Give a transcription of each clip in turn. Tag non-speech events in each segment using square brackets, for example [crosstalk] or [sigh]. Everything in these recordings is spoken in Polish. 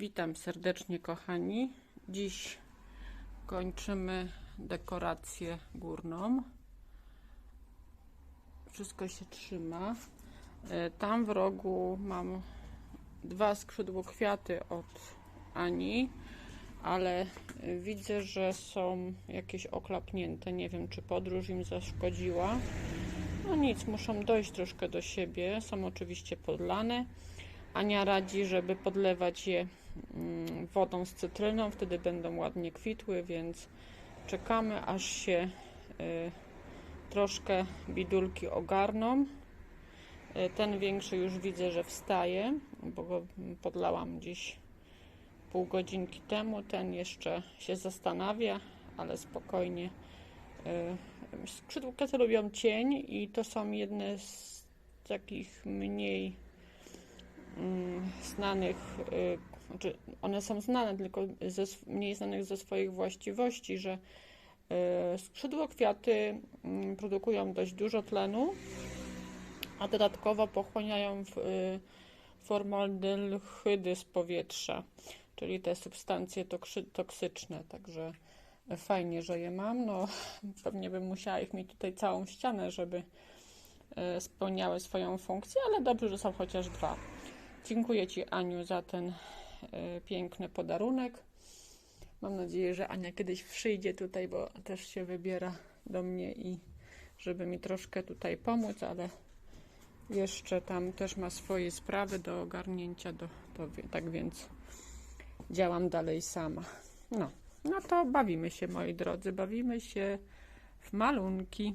Witam serdecznie, kochani. Dziś kończymy dekorację górną. Wszystko się trzyma. E, Tam w rogu mam dwa skrzydłokwiaty od Ani, ale widzę, że są jakieś oklapnięte. Nie wiem, czy podróż im zaszkodziła. No nic, muszą dojść troszkę do siebie. Są oczywiście podlane. Ania radzi, żeby podlewać je wodą z cytryną, wtedy będą ładnie kwitły, więc czekamy aż się y, troszkę bidulki ogarną. Y, Ten większy już widzę, że wstaje, bo go podlałam dziś pół godzinki temu. Ten jeszcze się zastanawia, ale spokojnie. Y, Skrzydłówkaty lubią cień i to są jedne z takich mniej mm, znanych, znaczy one są znane, tylko ze, mniej znanych ze swoich właściwości, że y, skrzydłokwiaty mm, produkują dość dużo tlenu, a dodatkowo pochłaniają w, y, formaldehyd z powietrza, czyli te substancje toksyczne, także fajnie, że je mam. No, [laughs] pewnie bym musiała ich mieć tutaj całą ścianę, żeby y, spełniały swoją funkcję, ale dobrze, że są chociaż dwa. Dziękuję Ci, Aniu, za ten piękny podarunek. Mam nadzieję, że Ania kiedyś przyjdzie tutaj, bo też się wybiera do mnie i żeby mi troszkę tutaj pomóc, ale jeszcze tam też ma swoje sprawy do ogarnięcia, do, wie- tak więc działam dalej sama. No, no to bawimy się, moi drodzy, bawimy się w malunki.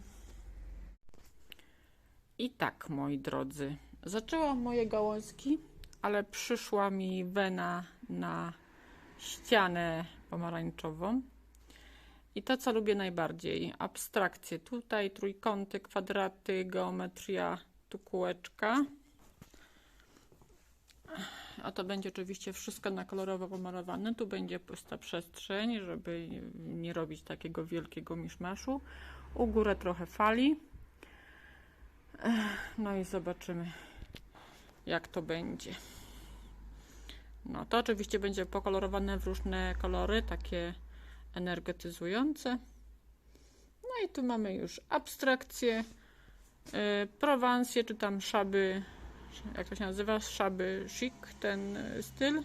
I tak, moi drodzy, zaczęłam moje gałązki, ale przyszła mi wena na ścianę pomarańczową. I to, co lubię najbardziej, abstrakcje. Tutaj trójkąty, kwadraty, geometria, tu kółeczka. A to będzie oczywiście wszystko na kolorowo pomalowane. Tu będzie pusta przestrzeń, żeby nie robić takiego wielkiego miszmaszu. U górę trochę fali. No i zobaczymy, jak to będzie. No to oczywiście będzie pokolorowane w różne kolory, takie energetyzujące. No i tu mamy już abstrakcję, yy, prowansję, czy tam szaby, jak to się nazywa, szaby chic, ten y, styl.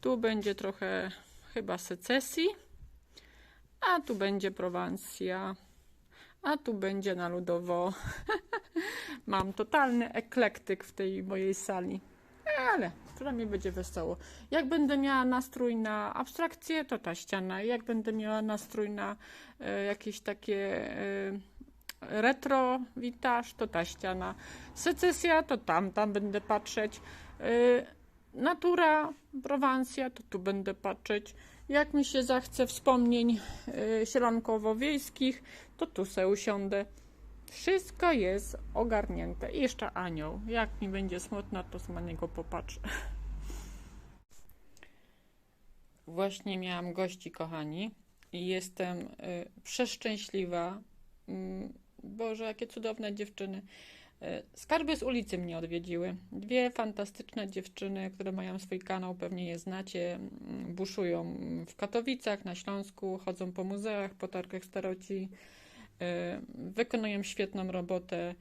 Tu będzie trochę chyba secesji, a tu będzie prowansja, a tu będzie na ludowo. [laughs] Mam totalny eklektyk w tej mojej sali. Ale przynajmniej będzie wesoło. Jak będę miała nastrój na abstrakcję, to ta ściana. Jak będę miała nastrój na e, jakieś takie e, retro vintage, to ta ściana. Secesja, to tam, tam będę patrzeć. E, natura, Prowansja, to tu będę patrzeć. Jak mi się zachce wspomnień e, sielankowo-wiejskich, to tu se usiądę. Wszystko jest ogarnięte. Jeszcze anioł. Jak mi będzie smutno, to na niego popatrzę. Właśnie miałam gości, kochani, i jestem y, przeszczęśliwa. Mm, Boże, jakie cudowne dziewczyny. Y, Skarby z ulicy mnie odwiedziły. Dwie fantastyczne dziewczyny, które mają swój kanał, pewnie je znacie. mm, Buszują w Katowicach, na Śląsku, chodzą po muzeach, po targach staroci. Y, wykonują świetną robotę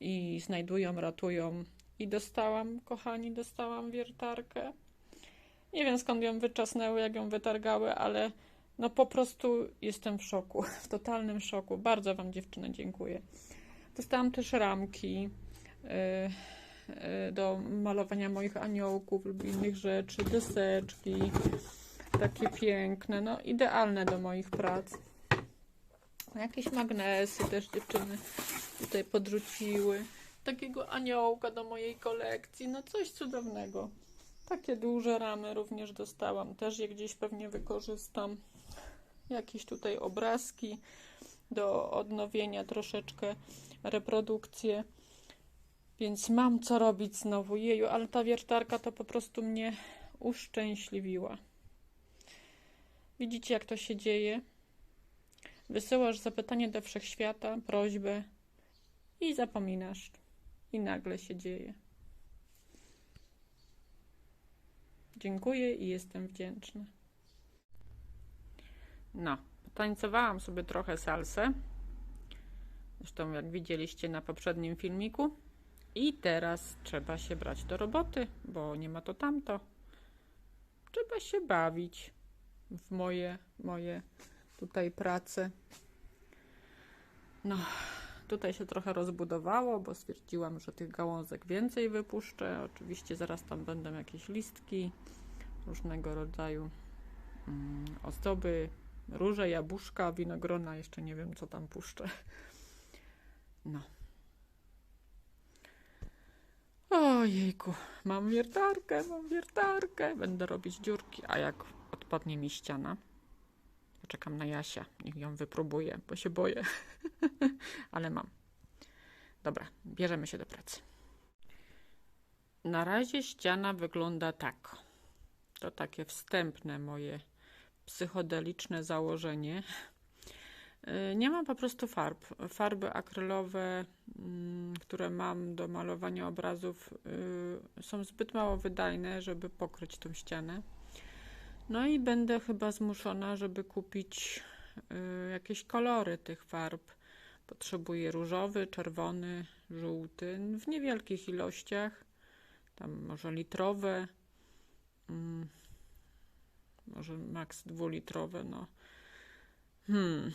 i znajdują, ratują. I dostałam, kochani, dostałam wiertarkę. Nie wiem skąd ją wyczasnęły, jak ją wytargały, ale no po prostu jestem w szoku, [laughs] w totalnym szoku. Bardzo Wam dziewczyny dziękuję. Dostałam też ramki y, y, do malowania moich aniołków lub innych rzeczy, deseczki, takie piękne, no idealne do moich prac. Jakieś magnesy też dziewczyny tutaj podrzuciły. Takiego aniołka do mojej kolekcji. No coś cudownego. Takie duże ramy również dostałam. Też je gdzieś pewnie wykorzystam. Jakieś tutaj obrazki do odnowienia troszeczkę reprodukcję. Więc mam co robić znowu. Jeju, ale ta wiertarka to po prostu mnie uszczęśliwiła. Widzicie jak to się dzieje? Wysyłasz zapytanie do wszechświata, prośbę i zapominasz. I nagle się dzieje. Dziękuję i jestem wdzięczna. No, tańcowałam sobie trochę salsę. Zresztą, jak widzieliście na poprzednim filmiku. I teraz trzeba się brać do roboty, bo nie ma to tamto. Trzeba się bawić w moje, moje tutaj prace. No, tutaj się trochę rozbudowało, bo stwierdziłam, że tych gałązek więcej wypuszczę. Oczywiście zaraz tam będą jakieś listki, różnego rodzaju mm, ozdoby, róże, jabłuszka, winogrona, jeszcze nie wiem co tam puszczę. No. Ojejku, mam wiertarkę, mam wiertarkę. Będę robić dziurki, a jak odpadnie mi ściana, czekam na Jasia, niech ją wypróbuje, bo się boję. [laughs] Ale mam. Dobra, bierzemy się do pracy. Na razie ściana wygląda tak. To takie wstępne moje psychodeliczne założenie. Y, Nie mam po prostu farb. Farby akrylowe, mm, które mam do malowania obrazów, y, są zbyt mało wydajne, żeby pokryć tą ścianę. No i będę chyba zmuszona, żeby kupić y, jakieś kolory tych farb. Potrzebuję różowy, czerwony, żółty w niewielkich ilościach, tam może litrowe, mm, może maks dwulitrowe, no. Hmm.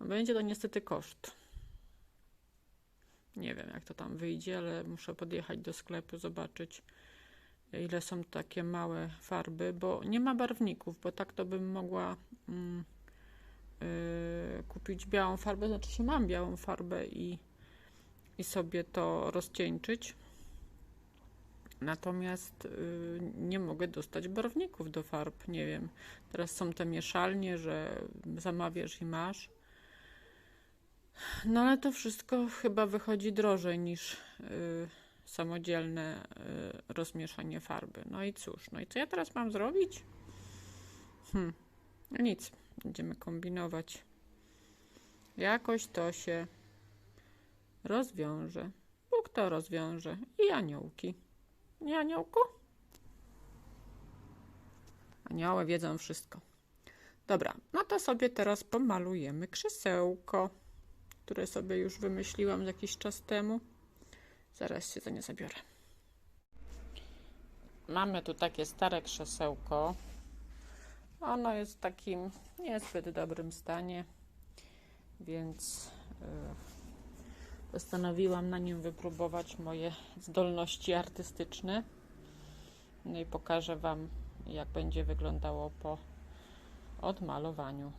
No będzie to niestety koszt. Nie wiem, jak to tam wyjdzie, ale muszę podjechać do sklepu, zobaczyć, ile są takie małe farby, bo nie ma barwników, bo tak to bym mogła mm, yy, kupić białą farbę, znaczy się mam białą farbę i, i sobie to rozcieńczyć. Natomiast y, nie mogę dostać barwników do farb. Nie wiem. Teraz są te mieszalnie, że zamawiasz i masz. No ale to wszystko chyba wychodzi drożej niż y, samodzielne y, rozmieszanie farby. No i cóż, no i co ja teraz mam zrobić? Hmm, no nic, będziemy kombinować. Jakoś to się rozwiąże. Bóg to rozwiąże. I aniołki. Nie, aniołku? Anioły wiedzą wszystko. Dobra, no to sobie teraz pomalujemy krzesełko, które sobie już wymyśliłam jakiś czas temu. Zaraz się za nie zabiorę. Mamy tu takie stare krzesełko. Ono jest w takim niezbyt dobrym stanie, więc yy, postanowiłam na nim wypróbować moje zdolności artystyczne. No i pokażę Wam, jak będzie wyglądało po odmalowaniu.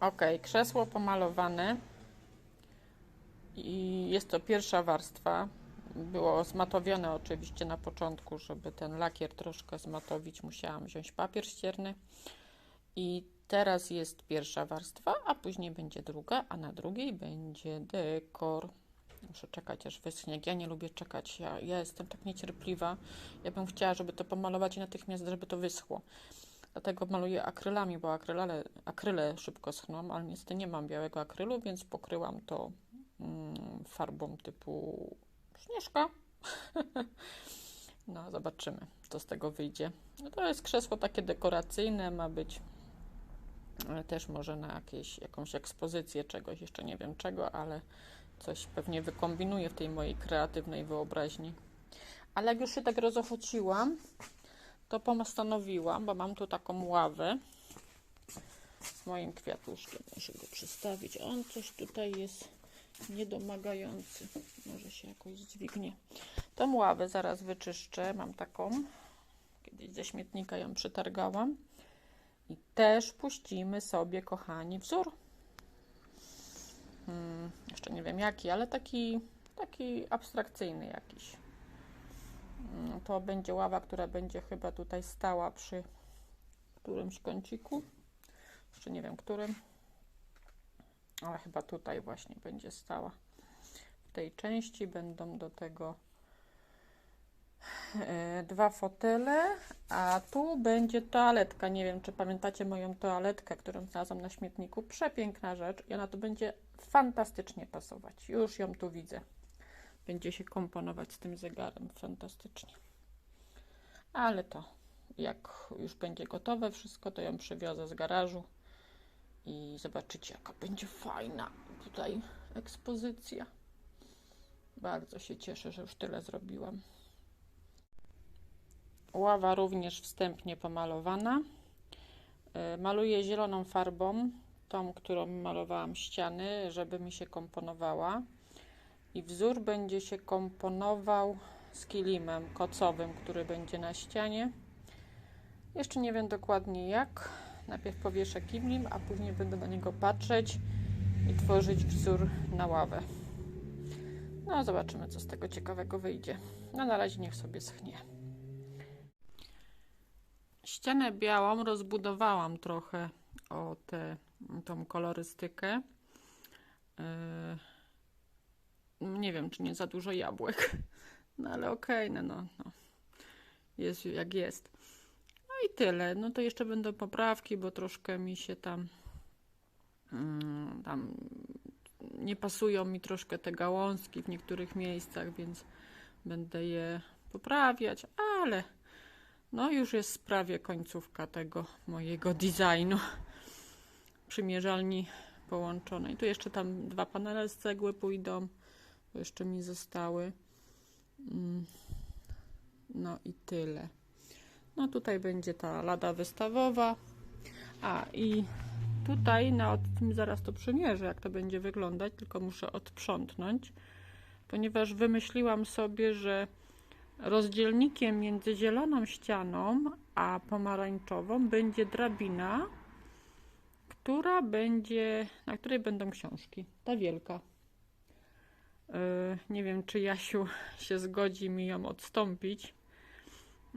Ok, krzesło pomalowane i jest to pierwsza warstwa. Było zmatowione oczywiście na początku, żeby ten lakier troszkę zmatowić, musiałam wziąć papier ścierny. I teraz jest pierwsza warstwa, a później będzie druga, a na drugiej będzie dekor. Muszę czekać aż wyschnie. Ja nie lubię czekać. Ja, ja jestem tak niecierpliwa. Ja bym chciała, żeby to pomalować i natychmiast, żeby to wyschło. Dlatego maluję akrylami, bo akrylale, akryle szybko schną, ale niestety nie mam białego akrylu, więc pokryłam to farbą typu śnieżka. [laughs] no, zobaczymy, co z tego wyjdzie. No, to jest krzesło takie dekoracyjne, ma być e, też może na jakieś, jakąś ekspozycję czegoś, jeszcze nie wiem czego, ale coś pewnie wykombinuję w tej mojej kreatywnej wyobraźni. Ale jak już się tak rozochociłam, to postanowiłam, bo mam tu taką ławę z moim kwiatuszkiem. Muszę go przestawić. On coś tutaj jest niedomagający. Może się jakoś dźwignie. Tą ławę zaraz wyczyszczę. Mam taką. Kiedyś ze śmietnika ją przetargałam. I też puścimy sobie, kochani, wzór. Hmm, jeszcze nie wiem jaki, ale taki, taki abstrakcyjny jakiś. No, to będzie ława, która będzie chyba tutaj stała przy którymś kąciku. Jeszcze nie wiem którym, ale chyba tutaj właśnie będzie stała. W tej części będą do tego e, dwa fotele, a tu będzie toaletka. Nie wiem, czy pamiętacie moją toaletkę, którą znalazłam na śmietniku. Przepiękna rzecz i ona tu będzie fantastycznie pasować. Już ją tu widzę. będzie się komponować z tym zegarem fantastycznie. Ale to jak już będzie gotowe wszystko, to ją przywiozę z garażu i zobaczycie, jaka będzie fajna tutaj ekspozycja. Bardzo się cieszę, że już tyle zrobiłam. Ława również wstępnie pomalowana. E, Maluję zieloną farbą, tą, którą malowałam ściany, żeby mi się komponowała. I wzór będzie się komponował z kilimem kocowym, który będzie na ścianie. Jeszcze nie wiem dokładnie jak. Najpierw powieszę kilim, a później będę na niego patrzeć i tworzyć wzór na ławę. No, zobaczymy, co z tego ciekawego wyjdzie. No, na razie niech sobie schnie. Ścianę białą rozbudowałam trochę o tę tą kolorystykę. Yy, nie wiem, czy nie za dużo jabłek. [laughs] No ale okej, no, no, no. Jest jak jest. I tyle. No to jeszcze będą poprawki, bo troszkę mi się tam mm, tam nie pasują mi troszkę te gałązki w niektórych miejscach, więc będę je poprawiać, ale no już jest prawie końcówka tego mojego designu przymierzalni połączonej. Tu jeszcze tam dwa panele z cegły pójdą, bo jeszcze mi zostały. Mm, No i tyle. No tutaj będzie ta lada wystawowa. A i tutaj na tym zaraz to przymierzę, jak to będzie wyglądać, tylko muszę odprzątnąć, ponieważ wymyśliłam sobie, że rozdzielnikiem między zieloną ścianą a pomarańczową będzie drabina, która będzie, na której będą książki. Ta wielka. Yy, nie wiem, czy Jasiu się zgodzi mi ją odstąpić.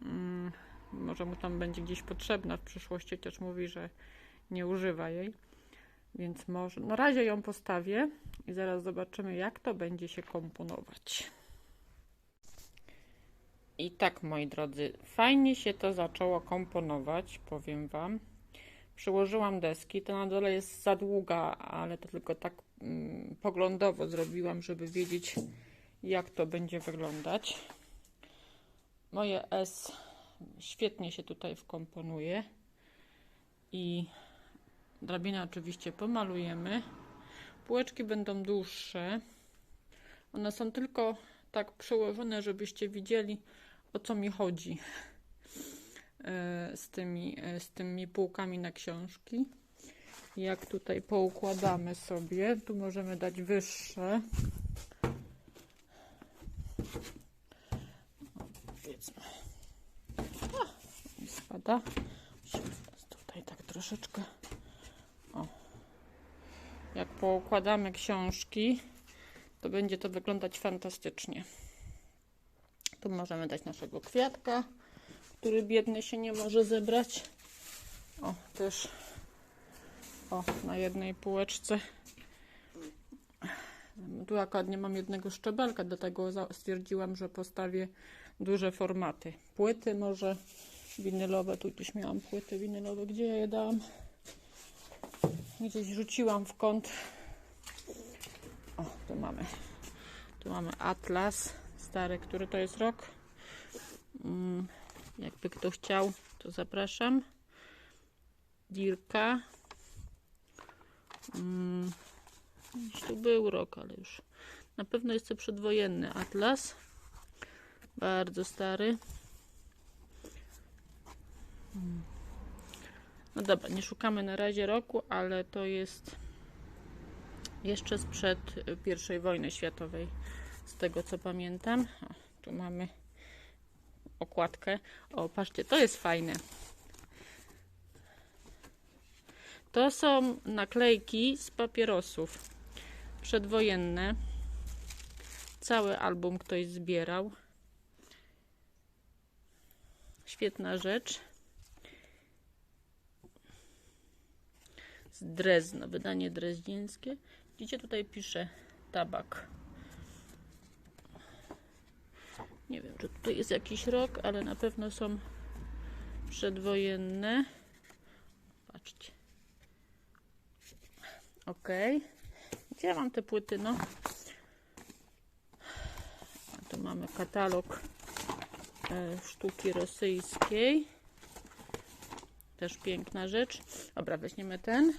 Mm, może mu tam będzie gdzieś potrzebna w przyszłości, chociaż mówi, że nie używa jej. Więc może na razie ją postawię i zaraz zobaczymy, jak to będzie się komponować. I tak, moi drodzy, fajnie się to zaczęło komponować, powiem Wam. Przyłożyłam deski, to na dole jest za długa, ale to tylko tak mm, poglądowo zrobiłam, żeby wiedzieć, jak to będzie wyglądać. Moje S świetnie się tutaj wkomponuje i drabinę oczywiście pomalujemy. Półeczki będą dłuższe. One są tylko tak przełożone, żebyście widzieli, o co mi chodzi e, z tymi, e, z tymi półkami na książki. Jak tutaj poukładamy sobie, tu możemy dać wyższe. Powiedzmy. A, mi spada. Musimy tutaj tak troszeczkę. O. Jak poukładamy książki, to będzie to wyglądać fantastycznie. Tu możemy dać naszego kwiatka, który biedny się nie może zebrać. O, też o, na jednej półeczce. Tu akurat nie mam jednego szczebelka, dlatego stwierdziłam, że postawię duże formaty. Płyty może winylowe, tu gdzieś miałam płyty winylowe, gdzie ja je dałam? Gdzieś rzuciłam w kąt. O, tu mamy. Tu mamy Atlas stary, który to jest rok. Mm, jakby kto chciał, to zapraszam. Dirka. Mm, gdzieś tu był rok, ale już. Na pewno jest to przedwojenny Atlas. Bardzo stary. No dobra, nie szukamy na razie roku, ale to jest jeszcze sprzed I wojny światowej, z tego co pamiętam. O, tu mamy okładkę. O, patrzcie, to jest fajne. To są naklejki z papierosów przedwojenne. Cały album ktoś zbierał. Świetna rzecz. Z Drezna, wydanie dreźnieńskie. Widzicie, tutaj pisze tabak. Nie wiem, czy tutaj jest jakiś rok, ale na pewno są przedwojenne. Patrzcie. Ok. Gdzie ja mam te płyty? No. Mamy katalog e, sztuki rosyjskiej. Też piękna rzecz. Dobra, weźmiemy ten.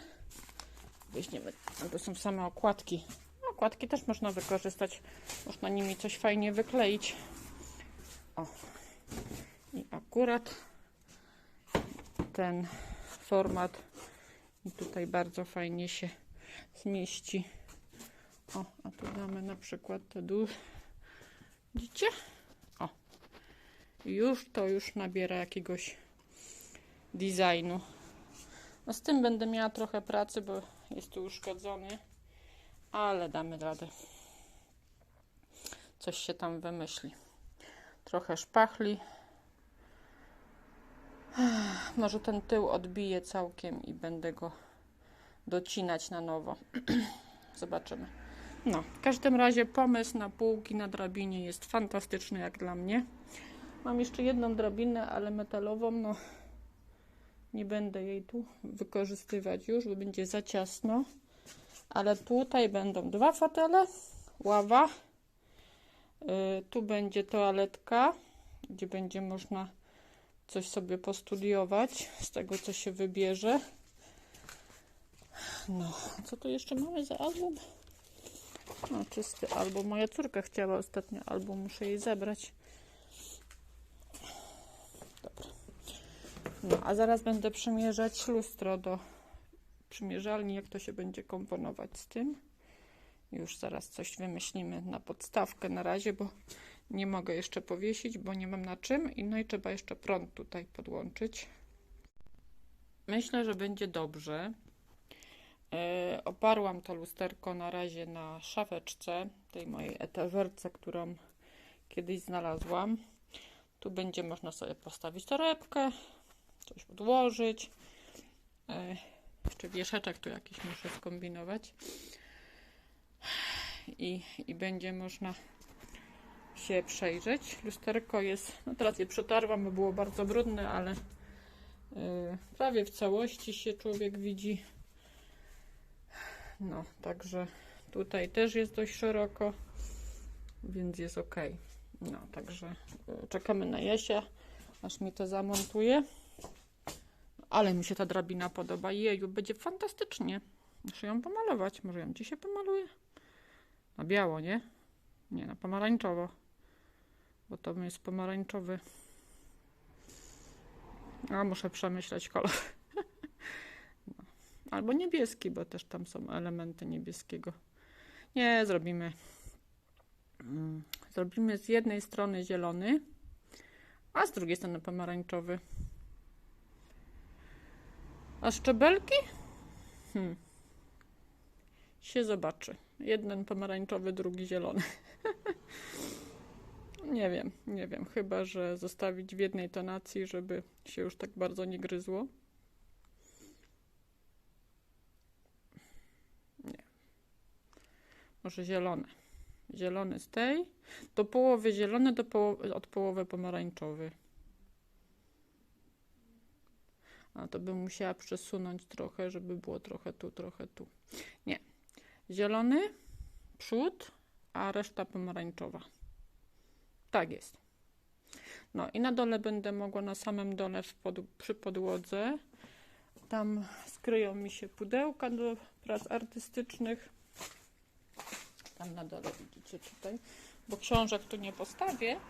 Weźmiemy, albo są same okładki. No, Okładki też można wykorzystać. Można nimi coś fajnie wykleić. O. I akurat ten format i tutaj bardzo fajnie się zmieści. O, a tu damy na przykład te duże. Widzicie? O. Już to już nabiera jakiegoś designu. No z tym będę miała trochę pracy, bo jest tu uszkodzony, ale damy radę. Coś się tam wymyśli. Trochę szpachli. Może ten tył odbiję całkiem i będę go docinać na nowo. [clears throat] Zobaczymy. No, w każdym razie pomysł na półki na drabinie jest fantastyczny jak dla mnie. Mam jeszcze jedną drabinę, ale metalową, no nie będę jej tu wykorzystywać już, bo będzie za ciasno. Ale tutaj będą dwa fotele, ława. Yy, tu będzie toaletka, gdzie będzie można coś sobie postudiować z tego, co się wybierze. No, co tu jeszcze mamy za album? No, czysty album. Moja córka chciała ostatnio album, muszę jej zabrać. No, a zaraz będę przymierzać lustro do przymierzalni, jak to się będzie komponować z tym. Już zaraz coś wymyślimy na podstawkę na razie, bo nie mogę jeszcze powiesić, bo nie mam na czym i no i trzeba jeszcze prąd tutaj podłączyć. Myślę, że będzie dobrze. E, oparłam to lusterko na razie na szafeczce, tej mojej etewerce, którą kiedyś znalazłam. Tu będzie można sobie postawić torebkę, coś podłożyć. E, jeszcze wieszeczek tu jakiś muszę skombinować. I, I będzie można się przejrzeć. Lusterko jest, no teraz je przetarłam, bo było bardzo brudne, ale yy, prawie w całości się człowiek widzi. No, także tutaj też jest dość szeroko, więc jest ok. No, także yy, czekamy na Jasia, aż mi to zamontuje. Ale mi się ta drabina podoba. Jeju, będzie fantastycznie. Muszę ją pomalować. Może ją dzisiaj pomaluję? Na biało, nie? Nie, na pomarańczowo. Bo to jest pomarańczowy. A muszę przemyśleć kolor. [laughs] No. Albo niebieski, bo też tam są elementy niebieskiego. Nie, zrobimy. mm, Zrobimy z jednej strony zielony, a z drugiej strony pomarańczowy. A szczebelki? Hmm. Się zobaczy. Jeden pomarańczowy, drugi zielony. [laughs] nie wiem, nie wiem. Chyba, że zostawić w jednej tonacji, żeby się już tak bardzo nie gryzło. Nie. Może zielone. Zielony z tej. Do połowy zielony, do połowy, od połowy pomarańczowy. A to bym musiała przesunąć trochę, żeby było trochę tu, trochę tu. Nie. Zielony, przód, a reszta pomarańczowa. Tak jest. No i na dole będę mogła na samym dole pod, przy podłodze. Tam skryją mi się pudełka do prac artystycznych. Tam na dole widzicie tutaj, bo książek tu nie postawię,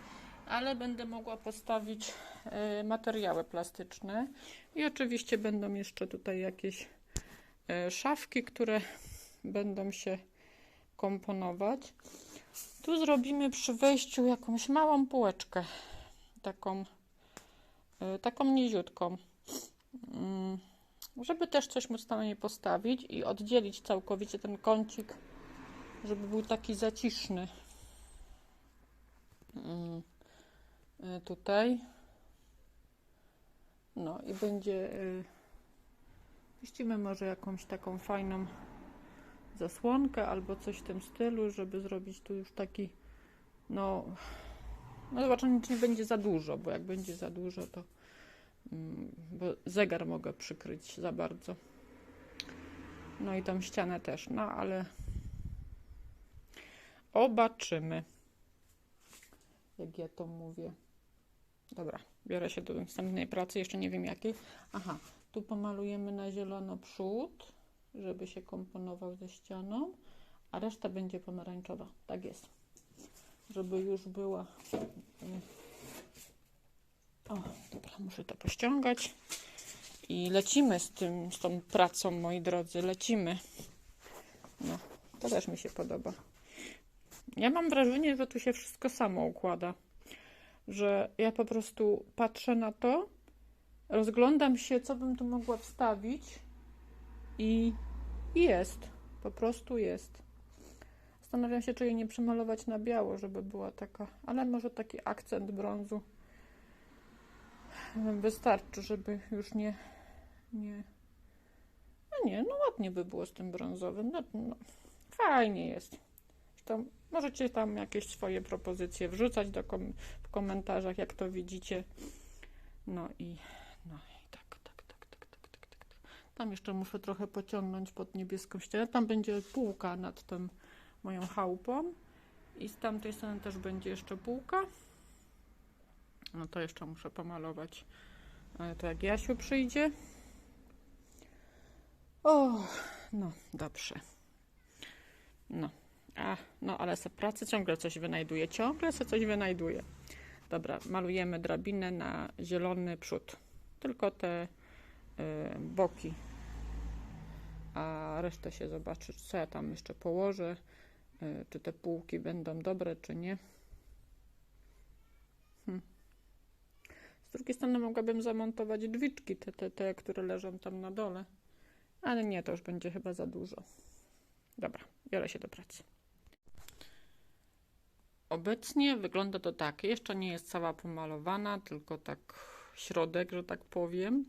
ale będę mogła postawić e, materiały plastyczne. I oczywiście będą jeszcze tutaj jakieś e, szafki, które będą się komponować. Tu zrobimy przy wejściu jakąś małą półeczkę, taką, y, taką niziutką, Mm, żeby też coś móc na niej postawić i oddzielić całkowicie ten kącik, żeby był taki zaciszny. Mm, y, Tutaj. No i będzie. y, Puścimy może jakąś taką fajną zasłonkę albo coś w tym stylu, żeby zrobić tu już taki, no, no zobaczymy, czy nie będzie za dużo, bo jak będzie za dużo, to mm, bo zegar mogę przykryć za bardzo. No i tą ścianę też, no ale obaczymy. jak ja to mówię. Dobra, biorę się do następnej pracy, jeszcze nie wiem jakiej. Aha, tu pomalujemy na zielono przód, żeby się komponował ze ścianą, a reszta będzie pomarańczowa. Tak jest. Żeby już była. y, O, dobra, muszę to pościągać. I lecimy z tym, z tą pracą, moi drodzy, lecimy. No, to też mi się podoba. Ja mam wrażenie, że tu się wszystko samo układa. Że ja po prostu patrzę na to, rozglądam się, co bym tu mogła wstawić i i jest. Po prostu jest. Zastanawiam się, czy jej nie przemalować na biało, żeby była taka, ale może taki akcent brązu wystarczy, żeby już nie, nie, no nie, no ładnie by było z tym brązowym, no, no fajnie jest. Zresztą możecie tam jakieś swoje propozycje wrzucać do kom w komentarzach, jak to widzicie. No i, no i tak, tak, tak, tak, tak, tak, tak, tak. Tam jeszcze muszę trochę pociągnąć pod niebieską ścianę. Tam będzie półka nad tą moją chałupą. I z tamtej strony też będzie jeszcze półka. No to jeszcze muszę pomalować. Ale to jak Jasiu przyjdzie. O, no dobrze. No, a, no ale se pracy ciągle coś wynajduje. Ciągle se coś wynajduje. Dobra, malujemy drabinę na zielony przód. Tylko te y, boki. A resztę się zobaczy, co ja tam jeszcze położę. Y, czy te półki będą dobre, czy nie. Hm. Z drugiej strony mogłabym zamontować drzwiczki, te, te, te, które leżą tam na dole. Ale nie, to już będzie chyba za dużo. Dobra, biorę się do pracy. Obecnie wygląda to tak. Jeszcze nie jest cała pomalowana, tylko tak środek, że tak powiem.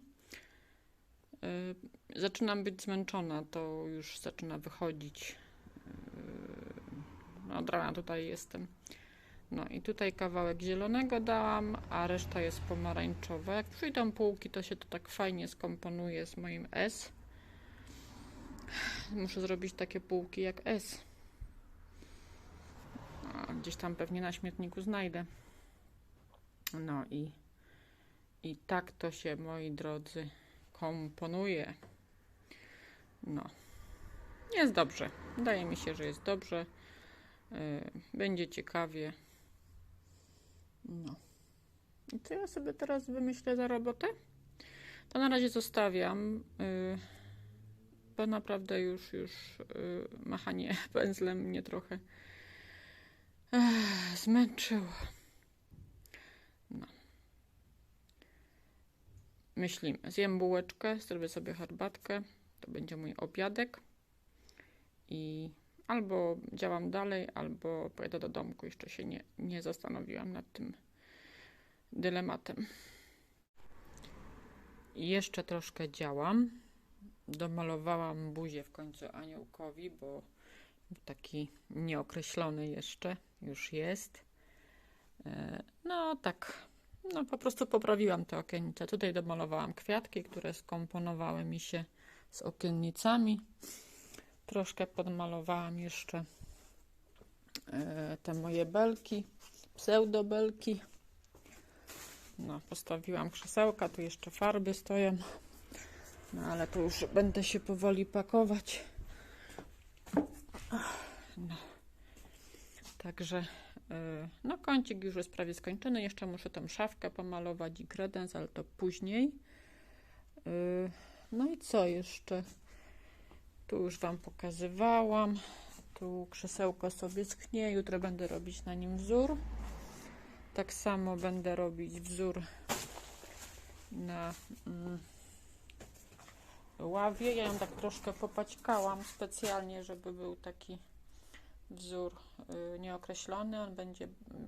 Yy, zaczynam być zmęczona, to już zaczyna wychodzić. Yy, od rana tutaj jestem. No i tutaj kawałek zielonego dałam, a reszta jest pomarańczowa. Jak przyjdą półki, to się to tak fajnie skomponuje z moim S. Muszę zrobić takie półki jak S. Gdzieś tam pewnie na śmietniku znajdę. No i, i tak to się, moi drodzy, komponuje. No. Jest dobrze. Wydaje mi się, że jest dobrze. Yy, Będzie ciekawie. No. I co ja sobie teraz wymyślę za robotę? To na razie zostawiam. Yy, bo naprawdę już, już yy, machanie [laughs] pędzlem mnie trochę zmęczyło. No. Myślimy. Zjem bułeczkę, zrobię sobie herbatkę. To będzie mój obiadek. I albo działam dalej, albo pojadę do domku. Jeszcze się nie, nie zastanowiłam nad tym dylematem. Jeszcze troszkę działam. Domalowałam buzię w końcu aniołkowi, bo taki nieokreślony jeszcze już jest. E, No tak, no po prostu poprawiłam te okiennice. Tutaj domalowałam kwiatki, które skomponowały mi się z okiennicami. Troszkę podmalowałam jeszcze e, te moje belki, pseudobelki. No, postawiłam krzesełka, tu jeszcze farby stoją. No ale to już będę się powoli pakować. No. Także yy, no kącik już jest prawie skończony. Jeszcze muszę tą szafkę pomalować i kredens, ale to później. Yy, no i co jeszcze? Tu już Wam pokazywałam. Tu krzesełko sobie schnie. Jutro będę robić na nim wzór. Tak samo będę robić wzór na mm, ławie. Ja ją tak troszkę popaćkałam specjalnie, żeby był taki wzór y, nieokreślony. On będzie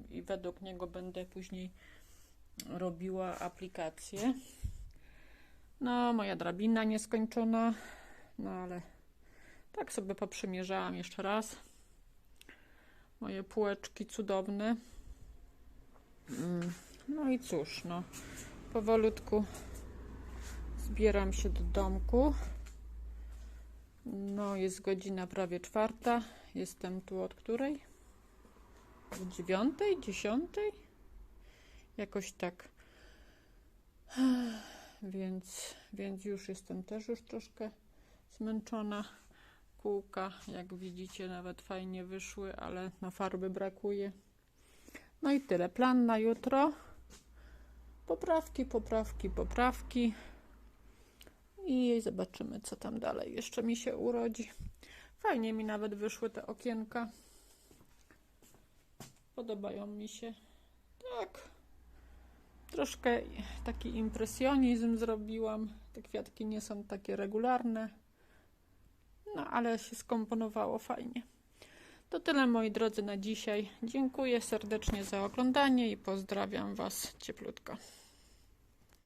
i według niego będę później robiła aplikację. No, moja drabina nieskończona, no ale tak sobie poprzymierzałam jeszcze raz. Moje półeczki cudowne. Mm, No i cóż, no powolutku zbieram się do domku. No, jest godzina prawie czwarta. Jestem tu od której? Od dziewiątej, dziesiątej? Jakoś tak. [sighs] Więc, więc już jestem też już troszkę zmęczona. Kółka, jak widzicie, nawet fajnie wyszły, ale na farby brakuje. No i tyle. Plan na jutro. Poprawki, poprawki, poprawki. I zobaczymy, co tam dalej jeszcze mi się urodzi. Fajnie mi nawet wyszły te okienka. Podobają mi się. Tak. Troszkę taki impresjonizm zrobiłam. Te kwiatki nie są takie regularne. No, ale się skomponowało fajnie. To tyle moi drodzy na dzisiaj. Dziękuję serdecznie za oglądanie i pozdrawiam Was cieplutko.